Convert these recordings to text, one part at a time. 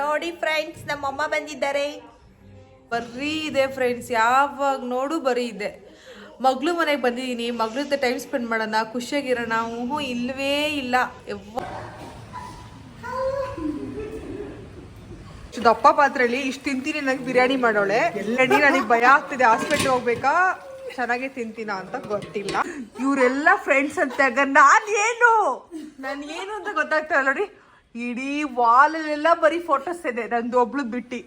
ನೋಡಿ ಫ್ರೆಂಡ್ಸ್ ನಮ್ಮಮ್ಮ ಬಂದಿದ್ದಾರೆ. ಬರೀ ಇದೆ ಫ್ರೆಂಡ್ಸ್ ಯಾವಾಗ ನೋಡು ಬರೀ ಇದೆ. ಮಗಳು ಮನೆಗೆ ಬಂದಿದ್ದೀನಿ, ಮಗಳ ಜೊತೆ ಟೈಮ್ ಸ್ಪೆಂಡ್ ಮಾಡೋಣ, ಖುಷಿಯಾಗಿರೋಣ ಹ್ಞೂ ಇಲ್ಲವೇ ಇಲ್ಲ. ದಪ್ಪ ಪಾತ್ರೆಯಲ್ಲಿ ಇಷ್ಟು ತಿಂತೀನಿ ನನಗೆ ಬಿರಿಯಾನಿ ಮಾಡೋಳೆ. ಎಲ್ಲಡಿ ನನಗೆ ಭಯ ಆಗ್ತಿದೆ ಹಾಸ್ಪಿಟ್ಲ್ ಹೋಗ್ಬೇಕಾ? ಚೆನ್ನಾಗೆ ತಿಂತೀನ ಅಂತ ಗೊತ್ತಿಲ್ಲ. ಇವರೆಲ್ಲ ಫ್ರೆಂಡ್ಸ್ ಅಂತ ನಾನು ಏನು? ನಾನು ಏನು ಅಂತ ಗೊತ್ತಾಗ್ತಾ ನೋಡಿ. ಇಡೀ ವಾಲಲ್ಲೆಲ್ಲ ಬರೀ ಫೋಟೋಸ್ ಇದೆ. ನಂದು ಒಬ್ಳು ಬಿಟ್ಟು.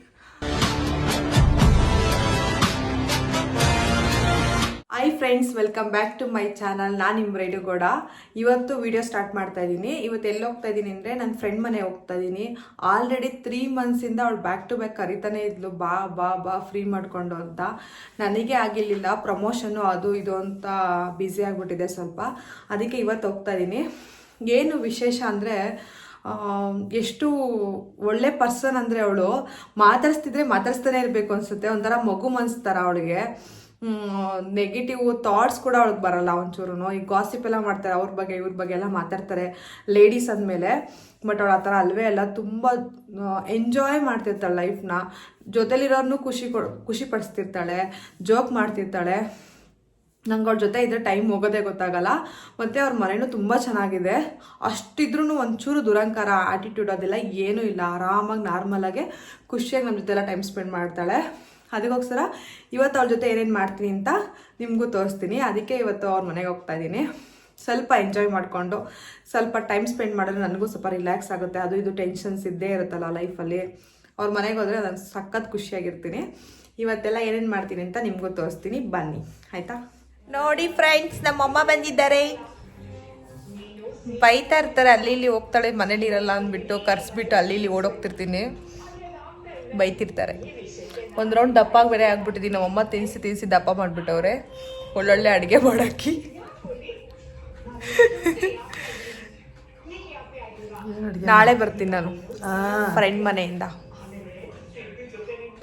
Hi friends welcome back to my channel ನಾನು ನಿಮ್ಮ ರೇಡಿಯೋಗೌಡ ಇವತ್ತು ವಿಡಿಯೋ ಸ್ಟಾರ್ಟ್ ಮಾಡ್ತಾ ಇದ್ದೀನಿ. ಇವತ್ತು ಎಲ್ಲಿ ಹೋಗ್ತಾ ಇದ್ದೀನಿ ಅಂದರೆ ನನ್ನ ಫ್ರೆಂಡ್ ಮನೆ ಹೋಗ್ತಾ ಇದ್ದೀನಿ. ಆಲ್ರೆಡಿ ತ್ರೀ ಮಂತ್ಸಿಂದ ಅವಳು ಬ್ಯಾಕ್ ಟು ಬ್ಯಾಕ್ ಕರಿತಾನೆ ಇದ್ಲು, ಬಾ ಬಾ ಬಾ ಫ್ರೀ ಮಾಡಿಕೊಂಡು ಅಂತ. ನನಗೆ ಆಗಿರಲಿಲ್ಲ ಪ್ರಮೋಷನು ಅದು ಇದು ಅಂತ ಬ್ಯುಸಿ ಆಗಿಬಿಟ್ಟಿದೆ ಸ್ವಲ್ಪ. ಅದಕ್ಕೆ ಇವತ್ತು ಹೋಗ್ತಾ ಇದ್ದೀನಿ. ಏನು ವಿಶೇಷ ಅಂದರೆ ಎಷ್ಟು ಒಳ್ಳೆ ಪರ್ಸನ್ ಅಂದರೆ ಅವಳು. ಮಾತಾಡಿಸ್ತಿದ್ರೆ ಮಾತಾಡಿಸ್ತಾನೆ ಇರಬೇಕು ಅನಿಸುತ್ತೆ. ಒಂಥರ ಮಗು ಮನಿಸ್ತಾರೆ ಅವಳಿಗೆ. ನೆಗೆಟಿವ್ ಥಾಟ್ಸ್ ಕೂಡ ಅವಳಿಗೆ ಬರಲ್ಲ ಒಂಚೂರು ಈ ಗಾಸಿಪ್ ಎಲ್ಲ ಮಾಡ್ತಾರೆ ಅವ್ರ ಬಗ್ಗೆ, ಇವ್ರ ಬಗ್ಗೆ ಎಲ್ಲ ಮಾತಾಡ್ತಾರೆ ಲೇಡೀಸ್ ಅಂದಮೇಲೆ. ಬಟ್ ಅವಳು ಆ ಥರ ಅಲ್ವೇ ಅಲ್ಲ. ತುಂಬ ಎಂಜಾಯ್ ಮಾಡ್ತಿರ್ತಾಳೆ ಲೈಫ್ನ ಜೊತೆಲಿರೋರ್ನು ಖುಷಿ ಕೊ ಖುಷಿ ಪಡಿಸ್ತಿರ್ತಾಳೆ. ಜೋಕ್ ಮಾಡ್ತಿರ್ತಾಳೆ. ನಂಗೆ ಅವ್ರ ಜೊತೆ ಇದ್ರೆ ಟೈಮ್ ಹೋಗೋದೇ ಗೊತ್ತಾಗಲ್ಲ. ಮತ್ತು ಅವ್ರ ಮನೆಯೂ ತುಂಬ ಚೆನ್ನಾಗಿದೆ. ಅಷ್ಟಿದ್ರೂ ಒಂಚೂರು ದುರಂಕಾರ ಆ್ಯಟಿಟ್ಯೂಡ್ ಅದೆಲ್ಲ ಏನೂ ಇಲ್ಲ. ಆರಾಮಾಗಿ ನಾರ್ಮಲಾಗೆ ಖುಷಿಯಾಗಿ ನಮ್ಮ ಜೊತೆ ಎಲ್ಲ ಟೈಮ್ ಸ್ಪೆಂಡ್ ಮಾಡ್ತಾಳೆ. ಅದಕ್ಕೋಸ್ಕರ ಇವತ್ತು ಅವ್ರ ಜೊತೆ ಏನೇನು ಮಾಡ್ತೀನಿ ಅಂತ ನಿಮಗೂ ತೋರಿಸ್ತೀನಿ. ಅದಕ್ಕೆ ಇವತ್ತು ಅವ್ರ ಮನೆಗೆ ಹೋಗ್ತಾ ಇದ್ದೀನಿ. ಸ್ವಲ್ಪ ಎಂಜಾಯ್ ಮಾಡಿಕೊಂಡು, ಸ್ವಲ್ಪ ಟೈಮ್ ಸ್ಪೆಂಡ್ ಮಾಡಿದ್ರೆ ನನಗೂ ಸ್ವಲ್ಪ ರಿಲ್ಯಾಕ್ಸ್ ಆಗುತ್ತೆ. ಅದು ಇದು ಟೆನ್ಷನ್ಸ್ ಇದ್ದೇ ಇರುತ್ತಲ್ಲ ಲೈಫಲ್ಲಿ ಅವ್ರ ಮನೆಗೆ ಹೋದರೆ ನಾನು ಸಖತ್ ಖುಷಿಯಾಗಿರ್ತೀನಿ. ಇವತ್ತೆಲ್ಲ ಏನೇನು ಮಾಡ್ತೀನಿ ಅಂತ ನಿಮಗೂ ತೋರಿಸ್ತೀನಿ. ಬನ್ನಿ. ಆಯಿತಾ? ನೋಡಿ ಫ್ರೆಂಡ್ಸ್ ನಮ್ಮಮ್ಮ ಬಂದಿದ್ದಾರೆ. ಬೈತಾ ಇರ್ತಾರೆ ಅಲ್ಲಿ ಇಲ್ಲಿ ಹೋಗ್ತಾಳೆ ಮನೇಲಿ ಇರಲ್ಲ ಅಂದ್ಬಿಟ್ಟು ಕರ್ಸ್ಬಿಟ್ಟು ಅಲ್ಲಿ ಇಲ್ಲಿ ಓಡೋಗ್ತಿರ್ತೀನಿ. ಬೈತಿರ್ತಾರೆ. ಒಂದು ರೌಂಡ್ ದಪ್ಪ ಬೇರೆ ಆಗ್ಬಿಟ್ಟಿದ್ದೀನಿ ನಮ್ಮಮ್ಮ ತಿನ್ಸಿ ತಿನ್ಸಿ ದಪ್ಪ ಮಾಡಿಬಿಟ್ಟವ್ರೆ. ಒಳ್ಳೊಳ್ಳೆ ಅಡುಗೆ ಮಾಡೋಕ್ಕೆ. ನಾಳೆ ಬರ್ತೀನಿ ನಾನು ಫ್ರೆಂಡ್ ಮನೆಯಿಂದ.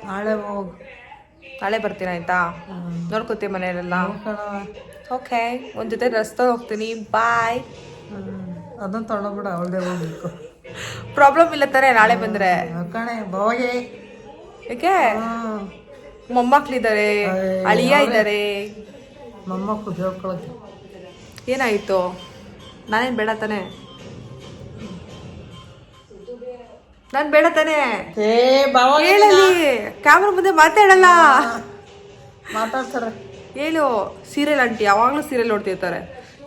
ನಾಳೆ ಹೋಗ್. ನಾಳೆ ಬರ್ತೀನಿ ಆಯ್ತಾ? ನೋಡ್ಕೋತೀವಿ ಮನೆಯಲ್ಲೆಲ್ಲ? ಓಕೆ ಒಂದು ಜೊತೆ ರಸ್ತೆ ಹೋಗ್ತೀನಿ. ಬಾಯ್ ಅದನ್ನ ತೊಗೊಂಡೋಗ್ಬಿಡ ಅವಳದೇ ಹೋಗ್ಬೇಕು. ಪ್ರಾಬ್ಲಮ್ ಇಲ್ಲ ತಾನೆ ನಾಳೆ ಬಂದ್ರೆ? ಕಣೆ ಮೊಮ್ಮಕ್ಳಿದ್ದಾರೆ ಅಳಿಯ ಇದ್ದಾರೆ. ಮೊಮ್ಮಕ್ಕಳು ಜೋಕೊಳಕ್ಕೆ ಏನಾಯ್ತು? ನಾನೇನ್ ಬೇಡ ತಾನೆ? ನಾನ್ ಬೇಡ ತಾನೆ. ಏ ಬಾವ ಕ್ಯಾಮ್ರಾ ಮುಂದೆ ಮಾತಾಡಲ್ಲ. ಮಾತಾಡ್ತಾರೆ. ಹೇಳು ಸೀರಿಯಲ್ ಆಂಟಿ ಯಾವಾಗ್ಲೂ ಸೀರಿಯಲ್ ನೋಡ್ತಿರ್ತಾರೆ.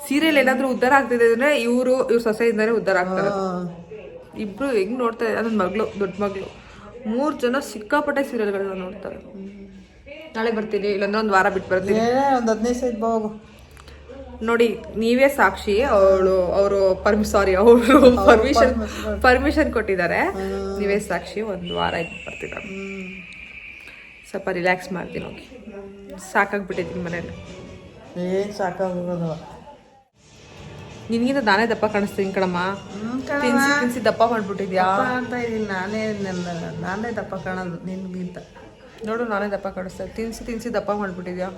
ಸೀರಿಯಲ್ ಏನಾದ್ರೂ ಉದ್ದಾರ ಆಗ್ತಿದೆ ಅಂದ್ರೆ ಇವರು ಇವ್ರ ಸೊಸೆಯಿಂದಾನೆ ಉದ್ದಾರ ಆಗ್ತಾರೆ. ಇಬ್ರು ಹೆಂಗ್ ನೋಡ್ತಾರೆ ನನ್ನ ಮಗಳು ದೊಡ್ಡ ಮಗಳು. ಮೂರ್ ಜನ ಸಿಕ್ಕಾಪಟ್ಟೆ ಸೀರಿಯಲ್ಗಳನ್ನ ನೋಡ್ತಾರೆ. ನಾಳೆ ಬರ್ತೀನಿ ಇಲ್ಲಾಂದ್ರೆ ಒಂದು ವಾರ ಬಿಟ್ಟು ಬರ್ತೀನಿ. ಒಂದು ಹದಿನೈದು ಸೈಡ್ ಹೋಗು. ನೋಡಿ ನೀವೇ ಸಾಕ್ಷಿ ಅವಳು ಅವರು ಪರ್ಮಿ ಸಾರಿ ಅವರು ಪರ್ಮಿಷನ್ ಪರ್ಮಿಷನ್ ಕೊಟ್ಟಿದ್ದಾರೆ. ನೀವೇ ಸಾಕ್ಷಿ ಒಂದು ವಾರ ಇದ್ದು ಬರ್ತಿದ್ದಾರೆ ಸ್ವಲ್ಪ ರಿಲ್ಯಾಕ್ಸ್ ಮಾಡ್ತೀನಿ ಹೋಗಿ. ಸಾಕಾಗ್ಬಿಟ್ಟಿದ್ದೀನಿ ಮನೇಲಿ. ಏನು ಸಾಕಾಗೋದು? ನಿನ್ಗಿಂತ ನಾನೇ ದಪ್ಪ ಕಾಣಿಸ್ತೀನಿ ಕಣಮ್ಮ. ತಿನ್ಸಿ ತಿನ್ಸಿ ದಪ್ಪ ಮಾಡ್ಬಿಟ್ಟಿದ್ಯಾ? ಅಂತ ಇದೀನಿ ನಾನೇ ನಾನೇ ದಪ್ಪ ಕಾಣೋದು ನಿನ್ಗಿಂತ. ನೋಡು ನಾನೇ ದಪ್ಪ ಕಾಣಿಸ್ತಾ ತಿನ್ಸಿ ತಿನ್ಸಿ ದಪ್ಪ ಮಾಡ್ಬಿಟ್ಟಿದ್ಯಾ?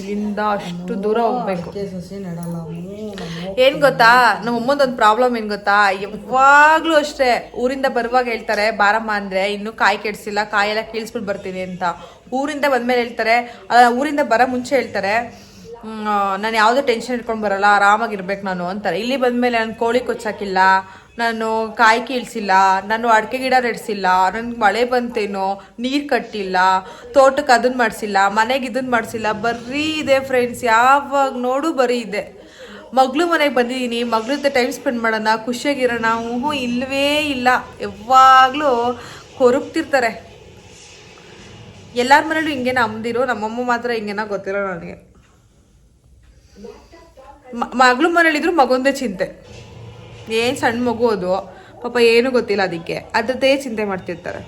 ಇಲ್ಲಿಂದ ಅಷ್ಟು ದೂರ ಹೋಗ್ಬೇಕು. ಏನ್ ಗೊತ್ತಾ? ನಮ್ಮ ಅಮ್ಮಂದೊಂದು ಪ್ರಾಬ್ಲಮ್ ಏನ್ ಗೊತ್ತಾ? ಯಾವಾಗ್ಲೂ ಅಷ್ಟೇ ಊರಿಂದ ಬರುವಾಗ ಹೇಳ್ತಾರೆ ಬಾರಮ್ಮ ಅಂದ್ರೆ ಇನ್ನು ಕಾಯಿ ಕೆಡಿಸಿಲ್ಲ ಕಾಯೆಲ್ಲ ಕೀಳ್ಸ್ಬಿಟ್ ಬರ್ತೀನಿ ಅಂತ. ಊರಿಂದ ಬಂದ್ಮೇಲೆ ಹೇಳ್ತಾರೆ ಊರಿಂದ ಬರೋ ಮುಂಚೆ ಹೇಳ್ತಾರೆ ನಾನು ಯಾವುದೇ ಟೆನ್ಷನ್ ಇಟ್ಕೊಂಡು ಬರಲ್ಲ ಆರಾಮಾಗಿರ್ಬೇಕು ನಾನು ಅಂತಾರೆ. ಇಲ್ಲಿ ಬಂದ್ಮೇಲೆ ನಾನು ಕೋಳಿ ಕೊಚ್ಚಾಕಿಲ್ಲ ನಾನು ಕಾಯಿ ಕೀಳ್ಸಿಲ್ಲ, ನಾನು ಅಡಿಕೆ ಗಿಡ ನೆಡ್ಸಿಲ್ಲ ನನಗೆ ಮಳೆ ಬಂತೇನೋ, ನೀರು ಕಟ್ಟಿಲ್ಲ ತೋಟಕ್ಕೆ ಅದನ್ನು ಮಾಡಿಸಿಲ್ಲ, ಮನೆಗೆ ಇದನ್ನು ಮಾಡಿಸಿಲ್ಲ, ಬರೀ ಇದೆ ಫ್ರೆಂಡ್ಸ್ ಯಾವಾಗ ನೋಡು ಬರೀ ಇದೆ. ಮಗಳು ಮನೆಗೆ ಬಂದಿದ್ದೀನಿ ಮಗಳ ಜೊತೆ ಟೈಮ್ ಸ್ಪೆಂಡ್ ಮಾಡೋಣ, ಖುಷಿಯಾಗಿರೋಣ ಹ್ಞೂ ಇಲ್ಲವೇ ಇಲ್ಲ. ಯಾವಾಗಲೂ ಕೊರಗ್ತಿರ್ತಾರೆ. ಎಲ್ಲರ ಮನೇಲೂ ಹಿಂಗೆ ಅಮ್ದಿರೋ, ನಮ್ಮಮ್ಮ ಮಾತ್ರ ಹಿಂಗೇನ ಗೊತ್ತಿರೋ ನನಗೆ. ಮಗಳು ಮನೇಲಿದ್ರು ಮಗೊಂದೇ ಚಿಂತೆ. ಏನು ಸಣ್ಣ ಮಗು ಅದು ಪಾಪ ಏನು ಗೊತ್ತಿಲ್ಲ ಅದಕ್ಕೆ. ಅದ್ರದ್ದೇ ಚಿಂತೆ ಮಾಡ್ತಿರ್ತಾರೆ.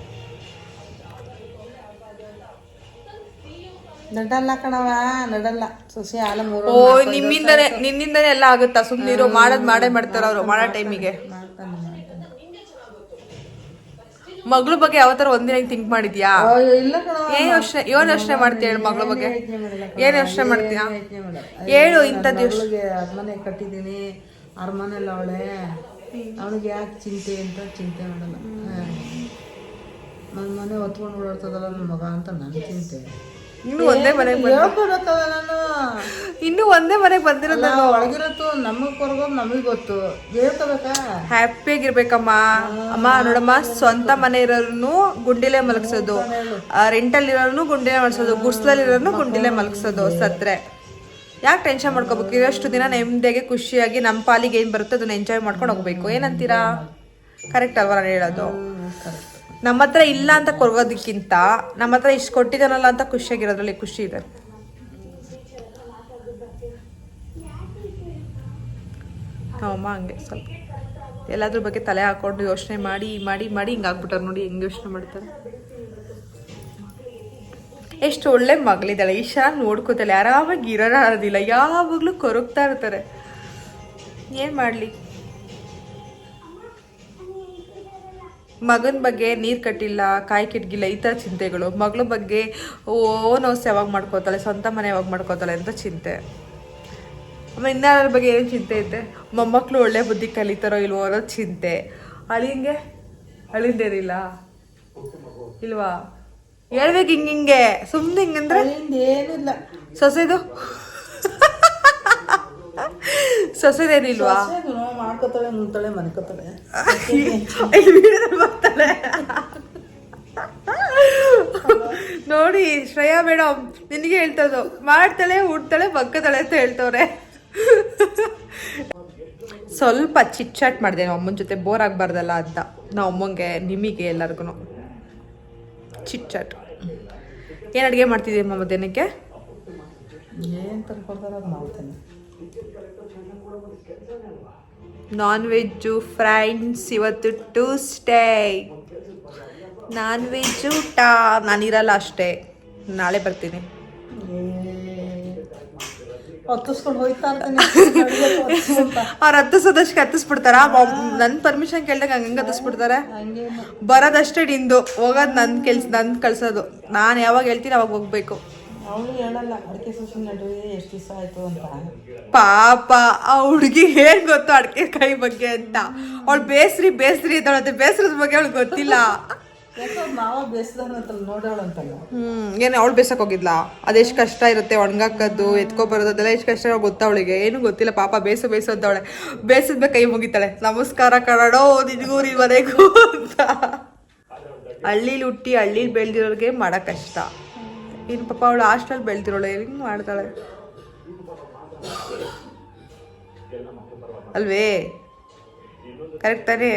ನಡಲ್ಲ ಕಣವ ನಡಲ್ಲ ಸಸಿ ಹಾಲ ಮೂರು ಓ ನಿಮ್ಮಿಂದನೇ ನಿನ್ನಿಂದನೇ ಎಲ್ಲ ಆಗುತ್ತಾ? ಸುಮ್ಮನಿರೋ ಮಾಡೋದ್ ಮಾಡೇ ಮಾಡ್ತಾರ ಅವರು ಮಾಡೋ ಟೈಮಿಗೆ. ಮಗಳ ಬಗ್ಗೆ ಯಾವತ್ತಾರ ಒಂದಿನ ಥಿಂಕ್ ಮಾಡಿದ್ಯಾ? ಏನ್ ಯೋಚನೆ ಏನ್ ಯೋಚನೆ ಮಾಡ್ತೀಯ ಹೇಳು ಮಗಳ ಬಗ್ಗೆ? ಏನ್ ಯೋಚನೆ ಮಾಡ್ತೀಯ. ಹೇಳು ಇಂಥದ್ದು ಮನೆ ಕಟ್ಟಿದ್ದೀನಿ. ಅರಮನೆಲ್ಲ ಅವಳೆ ಅವನಿಗೆ ಯಾಕೆ ಚಿಂತೆ ಅಂತ ಚಿಂತೆ ಮಾಡಲ್ಲ. ನನ್ನ ಮನೆ ಹೊತ್ಕೊಂಡು ಓಡಾಡ್ತದಲ್ಲ ನನ್ನ ಮಗ ಅಂತ ನನ್ನ ಚಿಂತೆ. ಇನ್ನು ಒಂದೇ ಮನೆಗೆ ನಾನು? ಇನ್ನು ಒಂದೇ ಮನೆಗೆ ಬಂದಿರೋದು ಒಳಗಿರತ್ತು ನಮಗೆ ಕೊರ್ಗೋದು ನಮಗೆ ಗೊತ್ತು. ಹೇಳ್ಕೋಬೇಕಾ? ಹ್ಯಾಪಿಯಾಗಿರ್ಬೇಕಮ್ಮ. ಅಮ್ಮ ನೋಡಮ್ಮ ಸ್ವಂತ ಮನೆ ಇರೋರ್ನು ಗುಂಡಿಲೆ ಮಲಗಿಸೋದು. ರೆಂಟಲ್ಲಿ ಇರೋರ್ನು ಗುಂಡಿಲೆ ಮಲಗಿಸೋದು. ಗುಡ್ಸ್ಲಲ್ಲಿ ಇರೋರ್ನು ಗುಂಡಿಲೆ ಮಲಗಿಸೋದು ಸತ್ರೆ. ಯಾಕೆ ಟೆನ್ಷನ್ ಮಾಡ್ಕೋಬೇಕು? ಇರೋಷ್ಟು ದಿನ ನೆಮ್ಮದಿಯಾಗಿ ಖುಷಿಯಾಗಿ ನಮ್ಮ ಪಾಲಿಗೆ ಏನು ಬರುತ್ತೆ ಅದನ್ನ ಎಂಜಾಯ್ ಮಾಡ್ಕೊಂಡು ಹೋಗ್ಬೇಕು. ಏನಂತೀರಾ? ಕರೆಕ್ಟ್ ಅಲ್ವಾ ನಾನು ಹೇಳೋದು? ನಮ್ಮ ಹತ್ರ ಇಲ್ಲ ಅಂತ ಕೊರೋದಕ್ಕಿಂತ ನಮ್ಮ ಹತ್ರ ಇಷ್ಟು ಕೊಟ್ಟಿದ್ದಾನಲ್ಲ ಅಂತ ಖುಷಿಯಾಗಿರೋದ್ರಲ್ಲಿ ಖುಷಿ ಇದೆ. ಅಮ್ಮ ಹಂಗೆ ಸ್ವಲ್ಪ. ಎಲ್ಲಾದ್ರ ಬಗ್ಗೆ ತಲೆ ಹಾಕೊಂಡು ಯೋಚನೆ ಮಾಡಿ ಮಾಡಿ ಮಾಡಿ ಹಿಂಗಾಗ್ಬಿಟ್ಟಾರೆ ನೋಡಿ ಹೆಂಗೆ ಯೋಚನೆ ಮಾಡ್ತಾರೆ. ಎಷ್ಟು ಒಳ್ಳೆ ಮಗಳಿದ್ದಾಳೆ. ಈಶಾ ನೋಡ್ಕೋತಾಳೆ. ಆರಾಮಾಗಿ ಇರೋದಿಲ್ಲ ಯಾವಾಗಲೂ ಕೊರಗ್ತಾ ಇರ್ತಾರೆ. ಏನು ಮಾಡಲಿ? ಮಗನ ಬಗ್ಗೆ ನೀರು ಕಟ್ಟಿಲ್ಲ, ಕಾಯಿ ಕಿಟ್ಗಿಲ್ಲ, ಈ ಥರ ಚಿಂತೆಗಳು. ಮಗಳ ಬಗ್ಗೆ, ಓ ಹೌಸ್ ಯಾವಾಗ ಮಾಡ್ಕೋತಾಳೆ, ಸ್ವಂತ ಮನೆ ಯಾವಾಗ ಮಾಡ್ಕೋತಾಳೆ ಅಂತ ಚಿಂತೆ. ಆಮೇಲೆ ಇನ್ನಾರ ಬಗ್ಗೆ ಏನು ಚಿಂತೆ ಐತೆ? ಮೊಮ್ಮಕ್ಕಳು ಒಳ್ಳೆ ಬುದ್ಧಿ ಕಲಿತಾರೋ ಇಲ್ವೋ ಅನ್ನೋದು ಚಿಂತೆ. ಅಳಿಂಗೆ ಅಳಿಂದೇನಿಲ್ಲ. ಇಲ್ವಾ? ಹೇಳ್ಬೇಕು ಹಿಂಗಿಂಗೆ ಹಿಂಗೆ. ಸುಮ್ಮನೆ ಹಿಂಗಂದ್ರೆ ಏನಿಲ್ಲ ಸೊಸೆದು? ಸೊಸೆದೇನಿಲ್ವಾ? ಸೊಸೆದು ನಾವು ಮಾಡ್ಕೋತಾಳೆ ಮುಂತಾಳೆ ಮನ್ಕೋತಾಳೆ ಬರ್ತಾಳೆ ನೋಡಿ ಶ್ರೇಯಾ ಮೇಡಮ್ ನಿನಗೆ ಹೇಳ್ತದ್ದು. ಮಾಡ್ತಾಳೆ ಉಡ್ತಾಳೆ ಬಗ್ಗತಾಳೆ ಅಂತ ಹೇಳ್ತವ್ರೆ. ಸ್ವಲ್ಪ ಚಿಟ್ ಚಾಟ್ ಮಾಡಿದೆ ನಮ್ಮ ಅಮ್ಮನ ಜೊತೆ. ಬೋರ್ ಆಗ್ಬಾರ್ದಲ್ಲ ಅಂತ. ನಾವು ಅಮ್ಮಂಗೆ ನಿಮಗೆ ಎಲ್ಲರಿಗೂ ಚಿಟ್ ಚಾಟ್ ಏನು ಅಡುಗೆ ಮಾಡ್ತಿದ್ದೀಯಮ್ಮ ಮಧ್ಯಾಹ್ನಕ್ಕೆ? ಏನು ತಂದ್ಕೊಡ್ತಾರ ಅದು ಮಾಡ್ತೇನೆ. ನಾನ್ ವೆಜ್ಜು ಫ್ರೈಂಡ್ಸ್ ಇವತ್ತು ಟ್ಯೂಸ್ಡೇ ನಾನ್ ವೆಜ್ಜು ಟಾ ನಾನಿರಲ್ಲ ಅಷ್ಟೇ. ನಾಳೆ ಬರ್ತೀನಿ. ಅವ್ರು ಹತ್ತಿಸೋದಷ್ಟು ಹತ್ತಿಸ್ಬಿಡ್ತಾರ? ನನ್ ಪರ್ಮಿಷನ್ ಕೇಳ್ದಾಗ ಹಂಗಂಗೆ ಹತ್ತಿಸ್ಬಿಡ್ತಾರೆ. ಹಂಗೆ ಬರೋದಷ್ಟೇ ನಿಂದು. ಹೋಗೋದ್ ನನ್ನ ಕೆಲ್ಸ ನನ್ನ ಕಳ್ಸೋದು. ನಾನು ಯಾವಾಗ ಹೇಳ್ತೀನಿ ಅವಾಗ ಹೋಗ್ಬೇಕು. ಅವಳು ಪಾಪ ಆ ಹುಡುಗಿ ಏನ್ ಗೊತ್ತು ಅಡಿಕೆ ಕಾಯಿ ಬಗ್ಗೆ ಅಂತ. ಅವಳು ಬೇಸ್ರಿ ಬೇಸ್ರಿ ಇದ್ದಾಳೆ ಬೇಸ್ರದ ಬಗ್ಗೆ ಅವಳಿಗೆ ಗೊತ್ತಿಲ್ಲ. ಹ್ಮ್, ಏನು ಅವಳು ಬೇಸಕ್ ಹೋಗಿದ್ಲ? ಅದೆಷ್ಟು ಕಷ್ಟ ಇರುತ್ತೆ ಒಣಗಾಕದ್ದು ಎತ್ಕೊ ಬರೋದು ಅದೆಲ್ಲ ಎಷ್ಟು ಕಷ್ಟ ಗೊತ್ತಾ ಅವಳಿಗೆ? ಏನು ಗೊತ್ತಿಲ್ಲ, ಪಾಪ ಬೇಸು ಬೇಸು ಅಂತವಳೆ ಬೇಸದ್ಬೇಕು ಕೈ ಮುಗಿತಾಳೆ. ನಮಸ್ಕಾರ ಕನ್ನಡೋ ನಿನ್ಗೂ ನಿನ್ ಮನೆಗೂ ಅಂತ. ಹಳ್ಳಿಲಿ ಹುಟ್ಟಿ ಹಳ್ಳಿಲಿ ಬೆಳೆದಿರೋರಿಗೆ ಮಾಡೋ ಕಷ್ಟ. ಇನ್ನು ಪಾಪ ಅವಳು ಹಾಸ್ಟೆಲ್ ಬೆಳೆದಿರೋಳು, ಹೆಂಗ್ ಮಾಡ್ತಾಳೆ? ಅಲ್ವೇ? ಕರೆಕ್ಟ್ ತಾನೇ?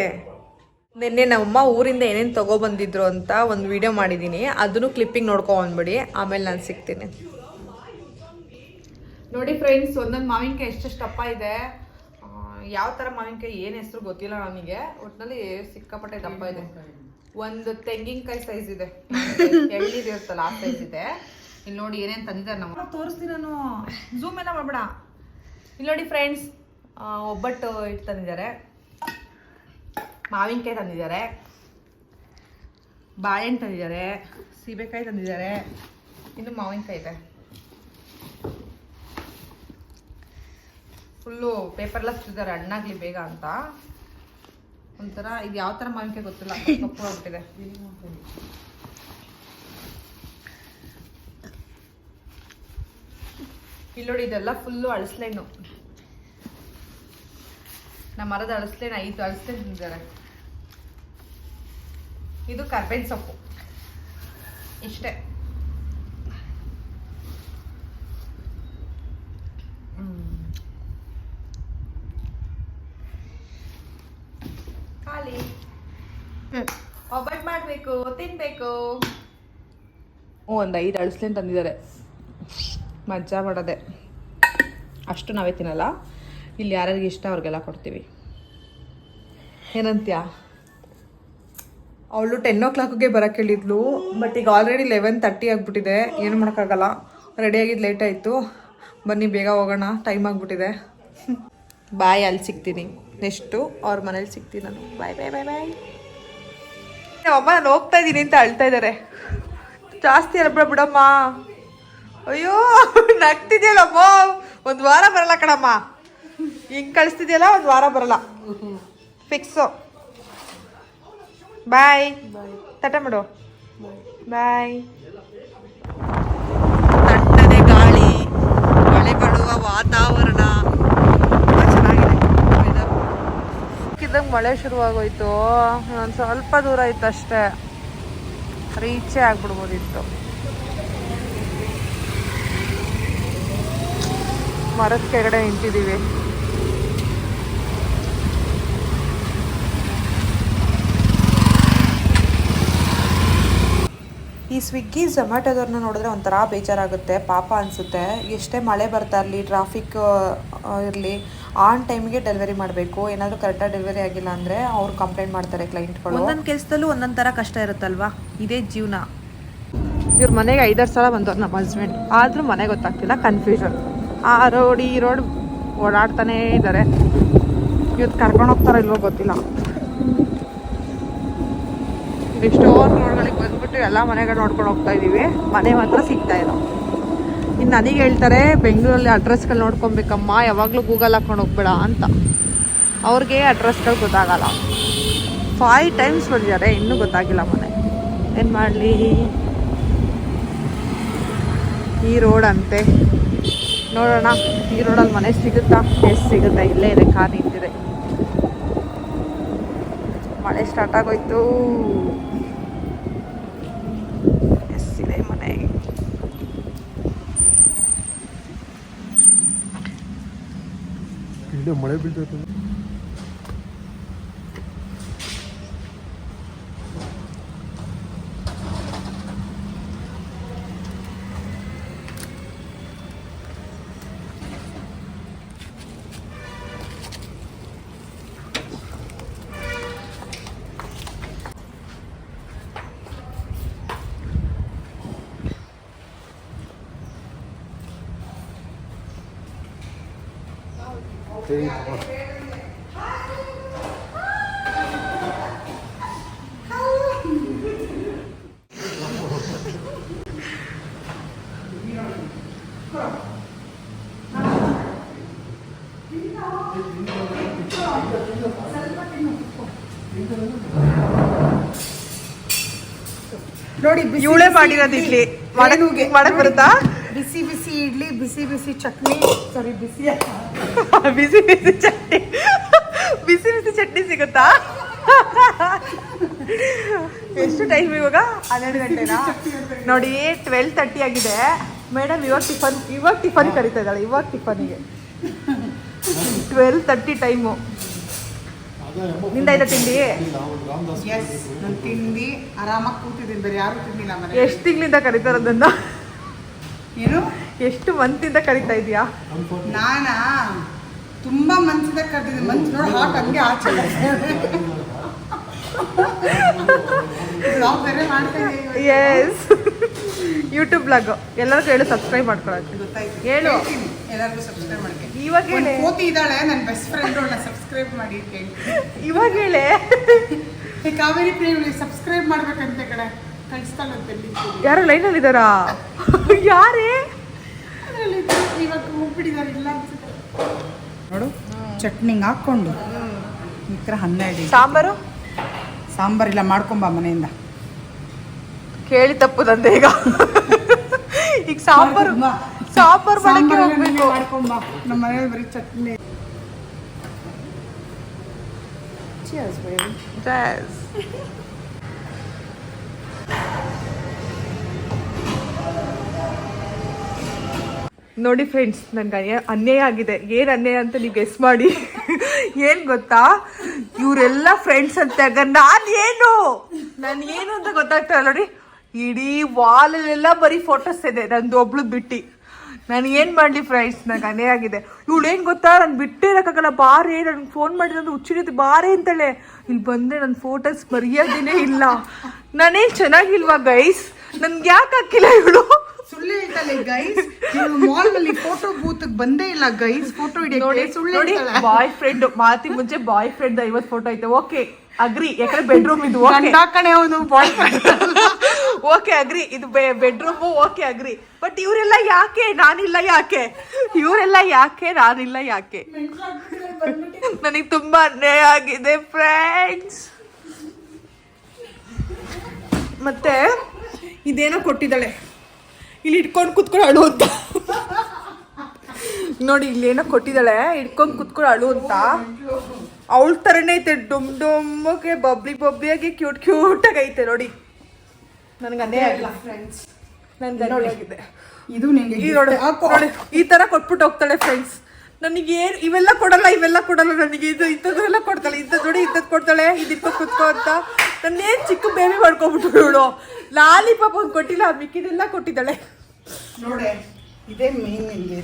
ನಿನ್ನೆ ನಮ್ಮಮ್ಮ ಊರಿಂದ ಏನೇನು ತಗೊಬಂದಿದ್ರು ಅಂತ ಒಂದು ವಿಡಿಯೋ ಮಾಡಿದ್ದೀನಿ ಅದನ್ನು ಕ್ಲಿಪ್ಪಿಂಗ್ ನೋಡ್ಕೊಂಡ್ಬಿಡಿ ಆಮೇಲೆ ನಾನು ಸಿಗ್ತೀನಿ. ನೋಡಿ ಫ್ರೆಂಡ್ಸ್ ಒಂದೊಂದು ಮಾವಿನಕಾಯಿ ಎಷ್ಟೆಷ್ಟು ದಪ್ಪ ಇದೆ. ಯಾವ ಥರ ಮಾವಿನಕಾಯಿ, ಏನು ಹೆಸರು ಗೊತ್ತಿಲ್ಲ ನನಗೆ ಒಟ್ಟಿನಲ್ಲಿ ಸಿಕ್ಕಾಪಟ್ಟೆ ದಪ್ಪ ಇದೆ. ಒಂದು ತೆಂಗಿನಕಾಯಿ ಸೈಜ್ ಇದೆ. ಎಳ್ಳಿದೆ ಇರ್ತಲ್ಲ ಆ ಸೈಜ್ ಇದೆ. ಇಲ್ಲಿ ನೋಡಿ ಏನೇನು ತಂದಿದ್ದಾರೆ ನಮ್ಮ ತೋರಿಸ್ತೀನಿ ನಾನು. ಝೂಮ್ ಎಲ್ಲ ಮಾಡ್ಬೇಡ. ಇಲ್ಲಿ ನೋಡಿ ಫ್ರೆಂಡ್ಸ್ ಒಬ್ಬಟ್ಟು ಇಟ್ಟು ತಂದಿದ್ದಾರೆ. ಮಾವಿನಕಾಯಿ ತಂದಿದ್ದಾರೆ. ಬಾಳೆಹಣ್ಣು ತಂದಿದ್ದಾರೆ. ಸೀಬೆಕಾಯಿ ತಂದಿದ್ದಾರೆ. ಇನ್ನು ಮಾವಿನಕಾಯಿ ಇದೆ. ಫುಲ್ಲು ಪೇಪರ್ಲ ಸುತ್ತಿದ್ದಾರೆ ಹಣ್ಣಾಗ್ಲಿ ಬೇಗ ಅಂತ. ಒಂಥರ ಇದು ಯಾವ ಥರ ಮಾವಿನಕಾಯಿ ಗೊತ್ತಿಲ್ಲ. ಕಪ್ಪು ಆಗ್ಬಿಟ್ಟಿದೆ. ಇಲ್ಲಿ ನೋಡಿ ಇದೆಲ್ಲ ಫುಲ್ಲು ಅಳಸ್ಲೆಣ್ಣು ನಮ್ಮ ಮರದ ಅಳಿಸ್ಲೇನ ಐದು ಅಳಸ್ಲೇನು ತಿಂದಿದ್ದಾರೆ ಇದು ಕರ್ಬೇವಿನ ಸೊಪ್ಪು. ಇಷ್ಟೇ. ಖಾಲಿ. ಒಬ್ಬಟ್ಟು ಮಾಡಬೇಕು ತಿನ್ಬೇಕು. ಒಂದು ಐದು ಅಳಸ್ಲೆ ತಂದಿದ್ದಾರೆ. ಮಜಾ ಮಾಡೋದೆ. ಅಷ್ಟು ನಾವೇ ತಿನ್ನಲ್ಲ. ಇಲ್ಲಿ ಯಾರ್ಯಾರಿಗೆ ಇಷ್ಟ ಅವ್ರಿಗೆಲ್ಲ ಕೊಡ್ತೀವಿ. ಏನಂತ್ಯಾ? ಅವಳು ಟೆನ್ ಓ ಕ್ಲಾಕ್ಗೆ ಬರೋಕ್ಕೆ ಹೇಳಿದ್ಲು ಬಟ್ ಈಗ ಆಲ್ರೆಡಿ ಲೆವೆನ್ ತರ್ಟಿ ಆಗಿಬಿಟ್ಟಿದೆ, ಏನು ಮಾಡೋಕ್ಕಾಗಲ್ಲ. ರೆಡಿಯಾಗಿದ್ದು ಲೇಟ್ ಆಯಿತು. ಬನ್ನಿ, ಬೇಗ ಹೋಗೋಣ ಟೈಮ್ ಆಗಿಬಿಟ್ಟಿದೆ. ಬಾಯ್ ಅಲ್ಲಿ ಸಿಗ್ತೀನಿ. ನೆಕ್ಸ್ಟು ಅವ್ರ ಮನೇಲಿ ಸಿಗ್ತೀನಿ ನಾನು. ಬಾಯ್ ಬಾಯ್ ಬಾಯ್ ಬಾಯ್ ಅಮ್ಮ, ನಾನು ಹೋಗ್ತಾ ಇದ್ದೀನಿ ಅಂತ ಅಳ್ತಾ ಇದ್ದಾರೆ ಜಾಸ್ತಿ ಅಲ್ಬಿಡ ಬಿಡಮ್ಮ. ಅಯ್ಯೋ, ನಗ್ತಿದ್ಯಲ್ಲಮ್ಮ? ಒಂದು ವಾರ ಬರಲ್ಲ ಕಣಮ್ಮ. ಹಿಂಗೆ ಕಳಿಸ್ತಿದ್ಯಲ್ಲ ಒಂದು ವಾರ ಬರಲ್ಲ. ಫಿಕ್ಸು ಬಾಯ್ ತಟ ಮಾಡು. ಬಾಯ್ ತಣ್ಣನೆ ಗಾಳಿ ಮಳೆ ಬರುವ ವಾತಾವರಣ ಚೆನ್ನಾಗಿದೆ. ಮಳೆ ಶುರುವಾಗೋಯ್ತು. ಒಂದು ಸ್ವಲ್ಪ ದೂರ ಇತ್ತು ಅಷ್ಟೇ ರೀಚೇ ಆಗ್ಬಿಡ್ಬೋದಿತ್ತು. ಮರದ ಕೆಳಗಡೆ ನಿಂತಿದ್ದೀವಿ ಈ ಸ್ವಿಗ್ಗಿ ಝೊಮ್ಯಾಟೋದವ್ರನ್ನ ನೋಡಿದ್ರೆ ಒಂಥರ ಬೇಜಾರಾಗುತ್ತೆ. ಪಾಪ ಅನಿಸುತ್ತೆ. ಎಷ್ಟೇ ಮಳೆ ಬರ್ತಾ ಇರಲಿ ಟ್ರಾಫಿಕ್ ಇರಲಿ ಆನ್ ಟೈಮ್ಗೆ ಡೆಲಿವರಿ ಮಾಡಬೇಕು. ಏನಾದರೂ ಕರೆಕ್ಟಾಗಿ ಡೆಲಿವರಿ ಆಗಿಲ್ಲ ಅಂದರೆ ಅವ್ರು ಕಂಪ್ಲೇಂಟ್ ಮಾಡ್ತಾರೆ ಕ್ಲೈಂಟ್ಗಳು ಒಂದೊಂದು ಕೆಲಸದಲ್ಲೂ ಒಂದೊಂದು ಥರ ಕಷ್ಟ ಇರುತ್ತಲ್ವಾ? ಇದೇ ಜೀವನ. ಇವ್ರ ಮನೆಗೆ ಐದಾರು ಸಲ ಬಂದವ್ರು ನಮ್ಮ ಹಸ್ಬೆಂಡ್ ಆದರೂ ಮನೆ ಗೊತ್ತಾಗ್ತಿಲ್ಲ ಕನ್ಫ್ಯೂಷನ್ ಆ ರೋಡ್ ಈ ರೋಡ್ ಓಡಾಡ್ತಾನೇ ಇದ್ದಾರೆ ಇವತ್ತು ಕರ್ಕೊಂಡು ಹೋಗ್ತಾರೋ ಇಲ್ವೋ ಗೊತ್ತಿಲ್ಲ. ಎಷ್ಟೊಂದು ರೋಡ್ಗಳಿಗೆ ಬಂದ್ಬಿಟ್ಟು ಎಲ್ಲ ಮನೆಗಳು ನೋಡ್ಕೊಂಡು ಹೋಗ್ತಾ ಇದ್ದೀವಿ ಮನೆ ಮಾತ್ರ ಸಿಗ್ತಾ ಇಲ್ಲ. ಇನ್ನು ನನಗೆ ಹೇಳ್ತಾರೆ, ಬೆಂಗಳೂರಲ್ಲಿ ಅಡ್ರೆಸ್ಗಳು ನೋಡ್ಕೊಬೇಕಮ್ಮ, ಯಾವಾಗಲೂ ಗೂಗಲ್ ಹಾಕ್ಕೊಂಡು ಹೋಗ್ಬೇಡ ಅಂತ. ಅವ್ರಿಗೆ ಅಡ್ರೆಸ್ಗಳು ಗೊತ್ತಾಗಲ್ಲ. ಫೈವ್ ಟೈಮ್ಸ್ ಬಂದಿದ್ದಾರೆ ಇನ್ನೂ ಗೊತ್ತಾಗಿಲ್ಲ ಮನೆ. ಏನು ಮಾಡಲಿ? ಈ ರೋಡ್ ಅಂತೆ. ನೋಡೋಣ, ಈ ರೋಡಲ್ಲಿ ಮನೆ ಸಿಗುತ್ತಾ? ಎಷ್ಟು ಸಿಗುತ್ತಾ? ಇಲ್ಲೇ ಇದೆ, ಕಾರ್ ನಿಂತಿದೆ. ಮಳೆ ಸ್ಟಾರ್ಟ್ ಆಗೋಯ್ತು. ಎಷ್ಟಿದೆ ಮನೆ. ಮಳೆ ಬೀಳ್ತೈತೆ ನೋಡಿ ಇವಳೇ ಮಾಡಿರೋದು ಇಡ್ಲಿ ಮಾಡಕ್ ಮಾಡಕ್ ಬರುತ್ತಾ? ಬಿಸಿ ಬಿಸಿ ಇಡ್ಲಿ ಬಿಸಿ ಬಿಸಿ ಚಟ್ನಿ. ಸಾರಿ ಬಿಸಿ. ಬಿಸಿ ಬಿಸಿ ಚಟ್ನಿ. ಬಿಸಿ ಬಿಸಿ ಚಟ್ನಿ ಸಿಗುತ್ತಾ? ಎಷ್ಟು ಟೈಮ್ ಇವಾಗ? ಹನ್ನೆರಡು ಗಂಟೆನಾ? ನೋಡಿ ಟ್ವೆಲ್ ತರ್ಟಿ ಆಗಿದೆ. ಮೇಡಮ್ ಇವಾಗ ಟಿಫನ್ ಇವಾಗ ಟಿಫನ್ ಕರಿತಾ ಇದ್ದಾಳೆ ಇವಾಗ ಟಿಫನ್ಗೆ ಟ್ವೆಲ್ ತರ್ಟಿ ಟೈಮು ನಿಂದಾಯ್ತಾ ತಿಂಡಿ? ತಿಂದು ಆರಾಮಾಗಿ ಕೂತಿದ್ದೀನಿ ಬೇರೆ ಯಾರು ತಿಂದಿಲ್ಲ ಮನೆ ಎಷ್ಟು ತಿಂಗಳಿಂದ ಕರಿತಾರದನ್ನ ಏನು? ಎಷ್ಟು ಮಂತಿಂದ ಕರಿತಾ ಇದೆಯಾ? ನಾನಾ? ತುಂಬಾ ಮನ್ಸಿದ ಕರೆದಿದ್ದೀನಿ ಮನ್ಸು ನೋಡಿ ಹಾಕ್ ಹಂಗೆ ಆಚೆ. ಎಸ್ ಯೂಟ್ಯೂಬ್ ಬ್ಲಾಗ್ ಎಲ್ಲರಿಗೂ ಹೇಳು ಸಬ್ಸ್ಕ್ರೈಬ್ ಮಾಡ್ಕೊಳಕ್ಕೆ. ಗೊತ್ತಾಯ್ತು. ಹೇಳು. ಎಲ್ಲರಿಗೂ ಸಬ್ಸ್ಕ್ರೈಬ್ ಮಾಡ್ಕೊಳ್ಳಿ ಇವಾಗ ಹೇಳಿ. ಕೋತಿ ಇದ್ದಾಳೆ ನನ್ನ ಬೆಸ್ಟ್ ಫ್ರೆಂಡ್ ಅವಳನ್ನ ಸಬ್ಸ್ಕ್ರೈಬ್ ಮಾಡಿ ಕೇಳಿ ಇವಾಗ ಹೇಳೆ. ಈ ಕಾವೇರಿ ಪ್ರೇಮಿ ಸಬ್ಸ್ಕ್ರೈಬ್ ಮಾಡ್ಬೇಕಂತೆ ಕಡೆ ಕಳಿಸ್ತಾಳಂತೆ link. ಯಾರು ಲೈನಲ್ಲಿ ಇದ್ದಾರಾ? ಯಾರೇ? ಅದ್ರಲ್ಲಿ ಇವಾಗ ಹೋಗ್ಬಿಟ್ಟಿದ್ದಾರೆ ಇಲ್ಲ ಅನ್ಸುತ್ತೆ. ನೋಡು ಚಟ್ನಿಗೆ ಹಾಕ್ಕೊಂಡು ಈ ಥರ ಹನ್ನೆರಡು ಸಾಂಬಾರು ಸಾಂಬಾರಿಲ್ಲ ಮಾಡ್ಕೊಂಬ ಮನೆಯಿಂದ ಕೇಳಿ ತಪ್ಪು ನಂದೆ ಈಗ ಈಗ ಸಾಂಬಾರು ಮಾಡ್ಕೊಂಬಾ. ಸಾಂಬಾರು ಮಾಡಕ್ಕೆ ಸಾಂಬಾರೆಲ್ಲ ಹೋಗ್ಬೇಕು ನೀನೇ ಮಾಡ್ಕೊಂಬ ನಮ್ಮ ಮನೇಲಿ ಬರೀ ಚಟ್ನಿ Yes. ನೋಡಿ ಫ್ರೆಂಡ್ಸ್ ನನ್ಗೆ ಅನ್ಯಾಯ ಅನ್ಯಾಯ ಆಗಿದೆ. ಏನು ಅನ್ಯಾಯ ಅಂತ ನೀವು ಗೆಸ್ ಮಾಡಿ. ಏನು ಗೊತ್ತಾ? ಇವರೆಲ್ಲ ಫ್ರೆಂಡ್ಸ್ ಅಂತ. ನಾನು ಏನು ನಾನು ಏನು ಅಂತ ಗೊತ್ತಾಗ್ತಾ ನೋಡಿ. ಇಡೀ ವಾಲಲ್ಲೆಲ್ಲ ಬರೀ ಫೋಟೋಸ್ ಇದೆ. ನಂದು ಒಬ್ಳು ಬಿಟ್ಟು. ನಾನು ಏನು ಮಾಡಲಿ ಫ್ರೆಂಡ್ಸ್ ನಂಗೆ ಅನ್ಯಾಯ ಆಗಿದೆ. ಇವಳು ಏನು ಗೊತ್ತಾ? ನಾನು ಬಿಟ್ಟೇ ಇರೋಕ್ಕಾಗಲ್ಲ. ಬಾರೇ, ನನಗೆ ಫೋನ್ ಮಾಡಿದ್ರೆ ಹುಚ್ಚಿರುತ್ತೆ ಬಾರೆ ಅಂತಳೆ. ಇಲ್ಲಿ ಬಂದರೆ ನನ್ನ ಫೋಟೋಸ್ ಬರೆಯೋದೇನೇ ಇಲ್ಲ. ನಾನೇನು ಚೆನ್ನಾಗಿಲ್ವಾ ಗೈಸ್ ನನ್ಗೆ ಯಾಕೆ ಹಾಕಿಲ್ಲ ಇವಳು? ಸುಳ್ಳು ಹೇಳ್ತಾಳೆ ಗೈಸ್ ಮಾಲ್ನಲ್ಲಿ ಫೋಟೋ ಬೂತ್ ಬಂದೇ ಇಲ್ಲ ಗೈಸ್ ಫೋಟೋ ನೋಡಿ ಹಿಡಿಯೋಕೆ ಸುಳ್ಳು ನೋಡಿ ಹೇಳ್ತಾಳೆ ಬಾಯ್ ಫ್ರೆಂಡ್ ಮಾತಿ ಮುಂಚೆ ಬಾಯ್ ಫ್ರೆಂಡ್ ಐವತ್ ಫೋಟೋ ಐತೆ. ಓಕೆ ಅಗ್ರಿ ಯಾಕಂದ್ರೆ ಬೆಡ್ರೂಮ್ ಇದು ಓಕೆ ಗಂಡ ಕಣೆ ಅವನು ಬಾಯ್ ಫ್ರೆಂಡ್ ಓಕೆ ಅಗ್ರಿ ಇದು ಬೆಡ್ರೂಮ್ ಓಕೆ ಅಗ್ರಿ ಬಟ್ ಇವರೆಲ್ಲ ಯಾಕೆ? ನಾನಿಲ್ಲ ಯಾಕೆ? ಇವರೆಲ್ಲ ಯಾಕೆ? ನಾನಿಲ್ಲ ಯಾಕೆ? ನನಗೆ ತುಂಬಾ ಅನ್ಯಾಯ ಆಗಿದೆ ಫ್ರೆಂಡ್ಸ್ ಮತ್ತೆ? ಇದೇನೋ ಕೊಟ್ಟಿದ್ದಾಳೆ. ಇಲ್ಲಿ ಇಟ್ಕೊಂಡು ಕುತ್ಕೊಂಡು ಅಳು ಅಂತ. ನೋಡಿ ಇಲ್ಲಿ ಏನೋ ಕೊಟ್ಟಿದ್ದಾಳೆ. ಇಟ್ಕೊಂಡು ಕುತ್ಕೊಂಡು ಅಳು ಅಂತ. ಅವಳ ಥರನೇ ಐತೆ. ಡುಮ್ ಡೊಮ್ಮಗೆ ಬಬ್ಲಿ ಬಬ್ಲಿಯಾಗಿ ಕ್ಯೂಟ್ ಕ್ಯೂಟಾಗಿ ಐತೆ ನೋಡಿ. ನನಗೆ ಅದೇ ಆಗಿಲ್ಲ. ಫ್ರೆಂಡ್ಸ್ ನನ್ನ ಆಗಿದೆ. ಇದು ನಿಮಗೆ ಈ ನೋಡಿ ಈ ತರ ಕೊಟ್ಬಿಟ್ಟು ಹೋಗ್ತಾಳೆ ಫ್ರೆಂಡ್ಸ್ ನನಗೆ ಇವೆಲ್ಲ ಕೊಡಲ್ಲ ಇವೆಲ್ಲ ಕೊಡಲ್ಲ ನನಗೆ. ಇದು ಇಂಥದ್ದೆಲ್ಲ ಕೊಡ್ತಾಳೆ ಇಂಥದ್ದು ನೋಡಿ ಇಂಥದ್ದು ಕೊಡ್ತಾಳೆ ಇದಿಟ್ಕೊ ಕುತ್ಕೋ ಅಂತ. ನನ್ನೇನು ಚಿಕ್ಕ ಬೇಬಿ ಮಾಡ್ಕೊಬಿಟ್ಟು ಇವಳು. ಲಾಲಿಪಾಪ್ ಒಂದು ಕೊಟ್ಟಿಲ್ಲ ಮಿಕ್ಕಿದೆಲ್ಲ ಕೊಟ್ಟಿದ್ದಾಳೆ. ನೋಡಿ, ಇದೇ ಮೇನ್ ಇಲ್ಲಿ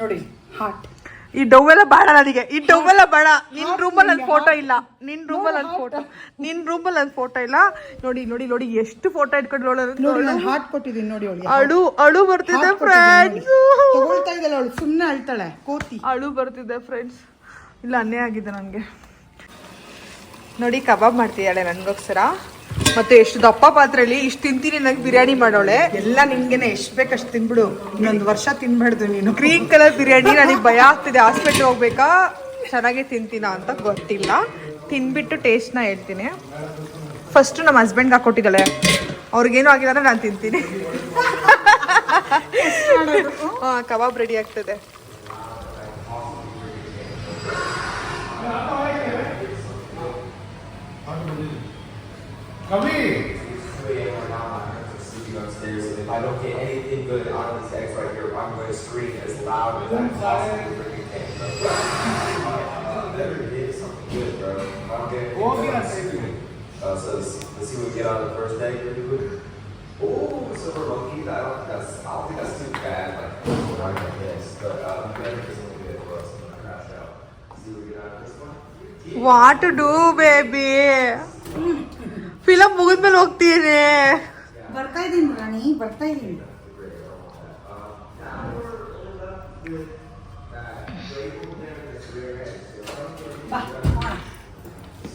ನೋಡಿ ಹಾರ್ಟ್ ಈ ಡೌವೆಲ್ಲ ಬೇಡ ನನಗೆ. ಈ ಡೌವೆಲ್ಲ ಬೇಡ. ನಿನ್ ರೂಮಲ್ಲಿ ನನ್ನ ಫೋಟೋ ಇಲ್ಲ. ನಿನ್ ರೂಮಲ್ಲಿ ನನ್ನ ಫೋಟೋ ನಿನ್ ರೂಮಲ್ಲಿ ನನ್ನ ಫೋಟೋ ಇಲ್ಲ. ನೋಡಿ ನೋಡಿ ನೋಡಿ ಎಷ್ಟು ಫೋಟೋ ಇಟ್ಕೊಂಡು ನೋಡಿ ನಾನು ಹಾರ್ಟ್ ಕೊಟ್ಟಿದ್ದೀನಿ ನೋಡಿ ಅವಳಿಗೆ. ಅಳು ಅಳು ಬರ್ತಿದೆ ಫ್ರೆಂಡ್ಸ್ ತಗೊಳ್ತಾ ಇದ್ದಲ್ಲ ಅವಳು. ಸುಮ್ಮನೆ ಅಳ್ತಾಳೆ ಕೋತಿ. ಅಳು ಬರ್ತಿದೆ ಫ್ರೆಂಡ್ಸ್ ಇಲ್ಲ ಅನ್ನೇ ಆಗಿದೆ ನನಗೆ. ನೋಡಿ ಕಬಾಬ್ ಮಾಡ್ತಿದ್ದಾಳೆ ನನ್ಗೋಸ್ಕರ. ಮತ್ತೆ ಎಷ್ಟು ದಪ್ಪ ಪಾತ್ರೆಯಲ್ಲಿ ಇಷ್ಟು ತಿಂತೀನಿ ನಂಗೆ ಬಿರಿಯಾನಿ ಮಾಡೋಳೆ. ಎಲ್ಲ ನಿನ್ಗೆನೆ ಎಷ್ಟು ಬೇಕಷ್ಟು ತಿನ್ಬಿಡು. ಇನ್ನೊಂದು ವರ್ಷ ತಿನ್ಬಾರ್ದು ನೀನು. ಗ್ರೀನ್ ಕಲರ್ ಬಿರಿಯಾನಿ ನನಗೆ ಭಯ ಆಗ್ತಿದೆ. ಹಾಸ್ಪಿಟ್ಲ್ ಹೋಗ್ಬೇಕಾ? ಚೆನ್ನಾಗಿ ತಿಂತೀನ ಅಂತ ಗೊತ್ತಿಲ್ಲ. ತಿನ್ಬಿಟ್ಟು ಟೇಸ್ಟ್ನ ಹೇಳ್ತೀನಿ. ಫಸ್ಟ್ ನಮ್ಮ ಹಸ್ಬೆಂಡ್ಗೆ ಹಾಕೊಟ್ಟಿದ್ದಾಳೆ. ಅವ್ರಿಗೇನು ಆಗಿಲ್ಲ ಅಂದ್ರೆ ನಾನು ತಿಂತೀನಿ. ಕಬಾಬ್ ರೆಡಿ ಆಗ್ತದೆ. Khalid. Upstairs, and if I don't get anything good out of this X right here, I'm going to scream as loud as I possibly can. Bro. Uh, something good, bro. I don't get anything good, Uh, so let's, let's see what we get out of the first day. Oh, silver monkey! I don't think that's I don't think that's too bad. Like what I guess, but uh, we better get something good for us when I crash out. See what we get out of this one. What to do, baby? Film ಮುಗಿದ್ಮೇಲೆ ಹೋಗ್ತೀನಿ. ಬರ್ತಾ ಇದ್ದೀನಿ ರಾಣಿ ಬರ್ತಾ ಇದ್ದೀನಿ.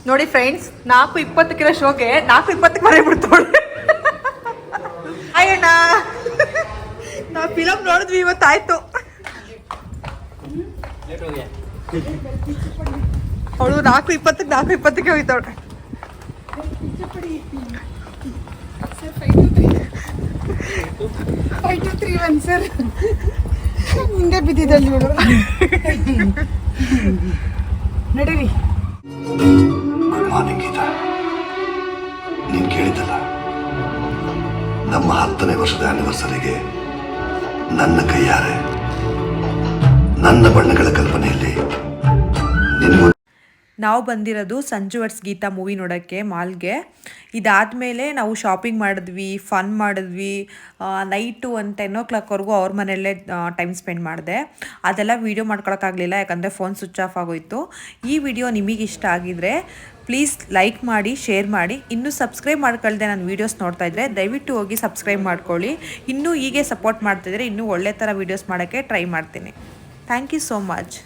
ನೋಡಿ friends ನಾಲ್ಕು ಇಪ್ಪತ್ತಕ್ಕಿರೋ ಶೋಗೆ ನಾಲ್ಕು ಇಪ್ಪತ್ತಕ್ಕೆ ಮನೆ ಬಿಡ್ತೋಳಿ. ಅಯ್ಯಣ್ಣ ನಾವು ಫಿಲಮ್ ನೋಡಿದ್ವಿ ಇವತ್ತಾಯ್ತು ಅವಳು ನಾಲ್ಕು ಇಪ್ಪತ್ತಕ್ಕೆ ನಾಲ್ಕು ಇಪ್ಪತ್ತಕ್ಕೆ ಹೋಯ್ತಾಳೆ. Five two three one sir ಹಿಂದೆ ಬಿದ್ದಿದ್ದಲ್ಲಿ ಇವಳು ನಡೀರಿ. ಗುಡ್ ನೀನು ಕೇಳಿದ್ದಲ್ಲ? ನಮ್ಮ ಹತ್ತನೇ ವರ್ಷದ ಆನಿವರ್ಸರಿಗೆ ನನ್ನ ಕೈಯಾರೆ, ನನ್ನ ಬಣ್ಣಗಳ ಕಲ್ಪನೆಯಲ್ಲಿ ನಾವು ಬಂದಿರೋದು ಸಂಜು ವರ್ಸ್ ಗೀತಾ ಮೂವಿ ನೋಡೋಕ್ಕೆ, ಮಾಲ್ಗೆ. ಇದಾದಮೇಲೆ ನಾವು ಶಾಪಿಂಗ್ ಮಾಡಿದ್ವಿ ಫನ್ ಮಾಡಿದ್ವಿ. ನೈಟು ಒಂದು ಟೆನ್ ಓ ಕ್ಲಾಕ್ವರೆಗೂ ಅವ್ರ ಮನೆಯಲ್ಲೇ ಟೈಮ್ ಸ್ಪೆಂಡ್ ಮಾಡಿದೆ. ಅದೆಲ್ಲ ವೀಡಿಯೋ ಮಾಡ್ಕೊಳಕ್ಕಾಗಲಿಲ್ಲ, ಯಾಕಂದರೆ ಫೋನ್ ಸ್ವಿಚ್ ಆಫ್ ಆಗೋಯಿತು. ಈ ವಿಡಿಯೋ ನಿಮಗೆ ಇಷ್ಟ ಆಗಿದ್ರೆ ಪ್ಲೀಸ್ ಲೈಕ್ ಮಾಡಿ ಶೇರ್ ಮಾಡಿ. ಇನ್ನೂ ಸಬ್ಸ್ಕ್ರೈಬ್ ಮಾಡ್ಕೊಳ್ದೆ ನಾನು ವೀಡಿಯೋಸ್ ನೋಡ್ತಾ ಇದ್ದರೆ ದಯವಿಟ್ಟು ಹೋಗಿ ಸಬ್ಸ್ಕ್ರೈಬ್ ಮಾಡ್ಕೊಳ್ಳಿ. ಇನ್ನೂ ಹೀಗೆ ಸಪೋರ್ಟ್ ಮಾಡ್ತಿದ್ರೆ ಇನ್ನೂ ಒಳ್ಳೆ ಥರ ವೀಡಿಯೋಸ್ ಮಾಡೋಕ್ಕೆ ಟ್ರೈ ಮಾಡ್ತೀನಿ. Thank you so much